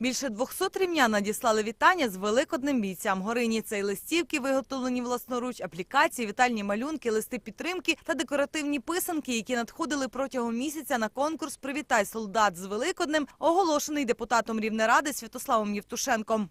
Більше 200 рівнян надіслали вітання з великодним бійцям. Горині це й листівки, виготовлені власноруч, аплікації, вітальні малюнки, листи підтримки та декоративні писанки, які надходили протягом місяця на конкурс Привітай солдат з Великоднем, оголошений депутатом Рівнеради Святославом Євтушенком.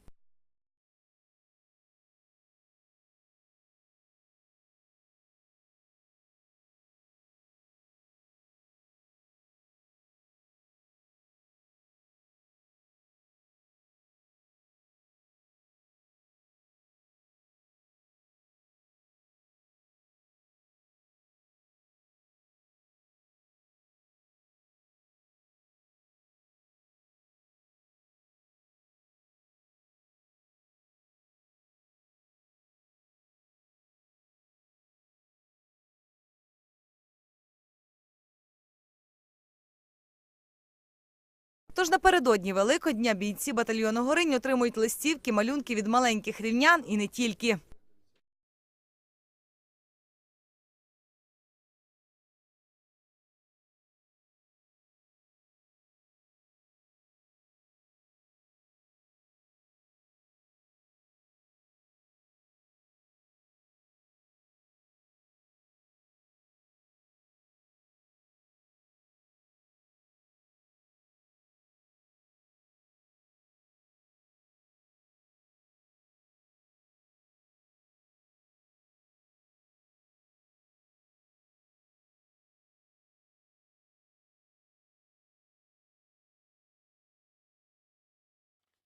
Тож напередодні Великодня бійці батальйону Горинь отримують листівки, малюнки від маленьких рівнян і не тільки.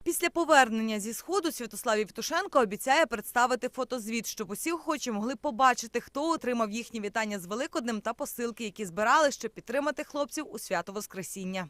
Після повернення зі сходу Святослав Євтушенко обіцяє представити фотозвіт, щоб усі охочі могли побачити, хто отримав їхні вітання з Великоднем та посилки, які збирали, щоб підтримати хлопців у свято Воскресіння.